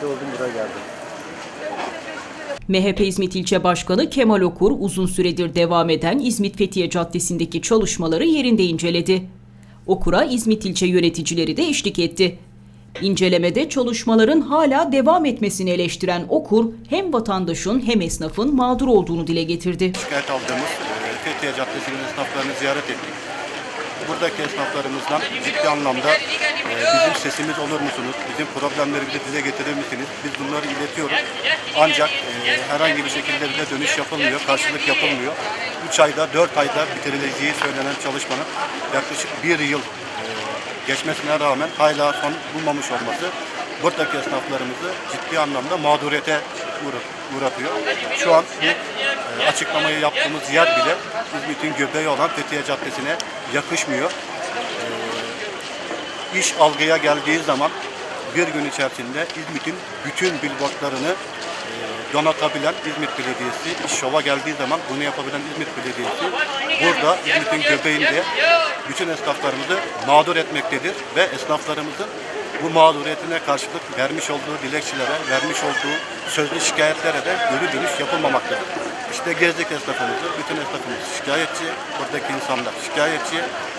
emekli oldum buraya geldim. MHP İzmit İlçe Başkanı Kemal Okur uzun süredir devam eden İzmit Fethiye Caddesi'ndeki çalışmaları yerinde inceledi. Okur'a İzmit ilçe yöneticileri de eşlik etti. İncelemede çalışmaların hala devam etmesini eleştiren Okur, hem vatandaşın hem esnafın mağdur olduğunu dile getirdi. şikayet aldığımız e, Fethiye Caddesi'nin esnaflarını ziyaret ettik. Buradaki esnaflarımızdan ciddi anlamda e, bizim sesimiz olur musunuz? Bizim problemlerimizi dile getirir misiniz? Biz bunları iletiyoruz. Ancak e, herhangi bir şekilde bize dönüş yapılmıyor, karşılık yapılmıyor. 3 ayda, 4 ayda bitirileceği söylenen çalışmanın yaklaşık bir yıl e, geçmesine rağmen hala son bulmamış olması buradaki esnaflarımızı ciddi anlamda mağduriyete uğra- uğratıyor. Şu an bu açıklamayı yaptığımız yer bile İzmit'in göbeği olan Fethiye Caddesi'ne yakışmıyor. E, iş algıya geldiği zaman bir gün içerisinde İzmit'in bütün billboardlarını e, donatabilen İzmit Belediyesi, iş şova geldiği zaman bunu yapabilen İzmit Belediyesi burada İzmit'in göbeğinde bütün esnaflarımızı mağdur etmektedir ve esnaflarımızın bu mağduriyetine karşılık vermiş olduğu dilekçelere, vermiş olduğu sözlü şikayetlere de geri dönüş yapılmamaktadır. İşte gezdik esnafımızı, bütün esnafımız şikayetçi, buradaki insanlar şikayetçi,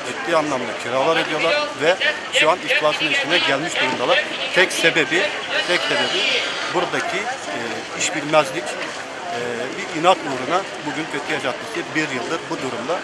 ciddi anlamda kiralar ediyorlar ve şu an iflasın üstüne gelmiş durumdalar. Tek sebebi, tek sebebi buradaki e, iş bilmezlik, e, bir inat uğruna bugün Fethiye Caddesi bir yıldır bu durumda